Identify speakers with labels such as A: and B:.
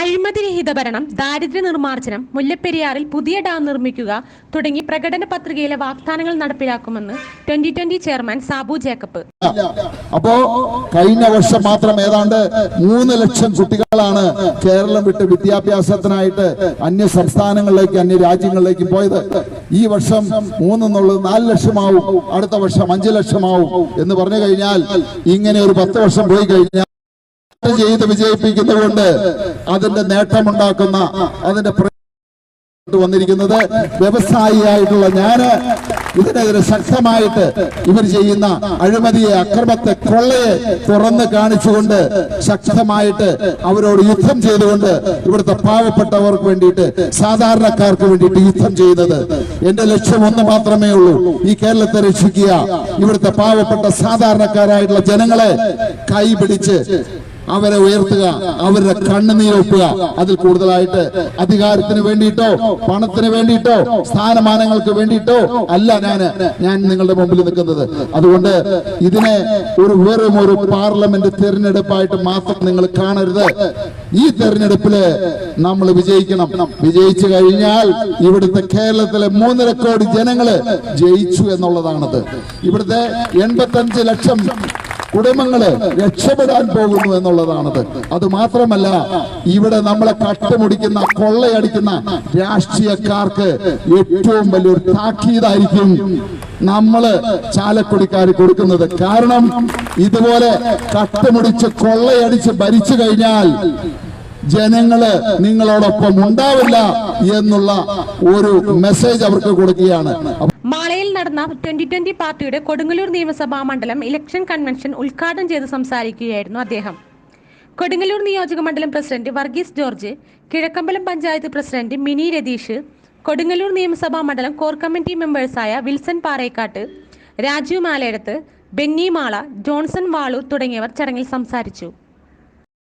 A: അഴിമതിരഹിത ഭരണം ദാരിദ്ര്യ നിർമ്മാർജനം മുല്ലപ്പെരിയാറിൽ പുതിയ ഡാം നിർമ്മിക്കുക തുടങ്ങി പ്രകടന പത്രികയിലെ വാഗ്ദാനങ്ങൾ നടപ്പിലാക്കുമെന്ന് twenty twenty chairman Sabu Jacob.
B: അപ്പോ കഴിഞ്ഞ വർഷം മാത്രം ഏതാണ്ട് മൂന്ന് ലക്ഷം കുട്ടികളാണ് കേരളം വിട്ട് വിദ്യാഭ്യാസത്തിനായിട്ട് അന്യ സംസ്ഥാനങ്ങളിലേക്ക് അന്യ രാജ്യങ്ങളിലേക്ക് പോയത്. ഈ വർഷം മൂന്നെന്നുള്ളത് നാല് ലക്ഷമാവും അടുത്ത വർഷം അഞ്ചു ലക്ഷമാവും എന്ന് പറഞ്ഞു കഴിഞ്ഞാൽ ഇങ്ങനെ ഒരു പത്ത് വർഷം പോയി കഴിഞ്ഞാൽ ചെയ്ത് വിജയിപ്പിക്കുന്നതുകൊണ്ട് അതിന്റെ നേട്ടമുണ്ടാക്കുന്ന അതിന്റെ വന്നിരിക്കുന്നത് വ്യവസായിയായിട്ടുള്ള ഞാൻ. ഇതിനെതിരെ ശക്തമായിട്ട് ഇവർ ചെയ്യുന്ന അഴിമതിയെ അക്രമത്തെ കൊള്ളയെ തുറന്ന് കാണിച്ചുകൊണ്ട് ശക്തമായിട്ട് അവരോട് യുദ്ധം ചെയ്തുകൊണ്ട് ഇവിടുത്തെ പാവപ്പെട്ടവർക്ക് വേണ്ടിയിട്ട് സാധാരണക്കാർക്ക് വേണ്ടിയിട്ട് യുദ്ധം ചെയ്യുന്നത്. എന്റെ ലക്ഷ്യം ഒന്ന് മാത്രമേ ഉള്ളൂ. ഈ കേരളത്തെ രക്ഷിക്കുക. ഇവിടുത്തെ പാവപ്പെട്ട സാധാരണക്കാരായിട്ടുള്ള ജനങ്ങളെ കൈപിടിച്ച് അവരെ ഉയർത്തുക അവരുടെ കണ്ണുനീരൊപ്പുക അതിൽ കൂടുതലായിട്ട് അധികാരത്തിന് വേണ്ടിയിട്ടോ പണത്തിന് വേണ്ടിയിട്ടോ സ്ഥാനമാനങ്ങൾക്ക് വേണ്ടിയിട്ടോ അല്ല ഞാൻ ഞാൻ നിങ്ങളുടെ മുമ്പിൽ നിൽക്കുന്നത്. അതുകൊണ്ട് ഇതിനെ ഒരു വെറും ഒരു പാർലമെന്റ് തെരഞ്ഞെടുപ്പായിട്ട് മാത്രം നിങ്ങൾ കാണരുത്. ഈ തെരഞ്ഞെടുപ്പിൽ നമ്മൾ വിജയിക്കണം. വിജയിച്ചു കഴിഞ്ഞാൽ ഇവിടുത്തെ കേരളത്തിലെ മൂന്നര കോടി ജനങ്ങൾ ജയിച്ചു എന്നുള്ളതാണത്. ഇവിടുത്തെ എൺപത്തഞ്ച് ലക്ഷം കുടുംബങ്ങൾ രക്ഷപ്പെടാൻ പോകുന്നു എന്നുള്ളതാണത് അത്. മാത്രമല്ല ഇവിടെ നമ്മളെ കട്ടുമുടിക്കുന്ന കൊള്ളയടിക്കുന്ന രാഷ്ട്രീയക്കാർക്ക് ഏറ്റവും വലിയൊരു താക്കീതായിരിക്കും നമ്മൾ ചാലക്കുടിക്കാർ കൊടുക്കുന്നത്. കാരണം ഇതുപോലെ കട്ടുമുടിച്ച് കൊള്ളയടിച്ച് ഭരിച്ചു കഴിഞ്ഞാൽ ജനങ്ങൾ നിങ്ങളോടൊപ്പം ഉണ്ടാവില്ല എന്നുള്ള ഒരു മെസ്സേജ് അവർക്ക് കൊടുക്കുകയാണ്.
A: മാളയിൽ നടന്ന ട്വന്റി ട്വന്റി പാർട്ടിയുടെ കൊടുങ്ങല്ലൂർ നിയമസഭാ മണ്ഡലം ഇലക്ഷൻ കൺവെൻഷൻ ഉദ്ഘാടനം ചെയ്ത് സംസാരിക്കുകയായിരുന്നു അദ്ദേഹം. കൊടുങ്ങല്ലൂർ നിയോജക മണ്ഡലം പ്രസിഡന്റ് വർഗീസ് ജോർജ് കിഴക്കമ്പലം പഞ്ചായത്ത് പ്രസിഡന്റ് മിനി രതീഷ് കൊടുങ്ങല്ലൂർ നിയമസഭാ മണ്ഡലം കോർ കമ്മിറ്റി മെമ്പേഴ്സായ വിൽസൺ പാറേക്കാട്ട് രാജീവ് മാലയിടത്ത് ബെന്നി മാള ജോൺസൺ വാളു തുടങ്ങിയവർ ചടങ്ങിൽ സംസാരിച്ചു.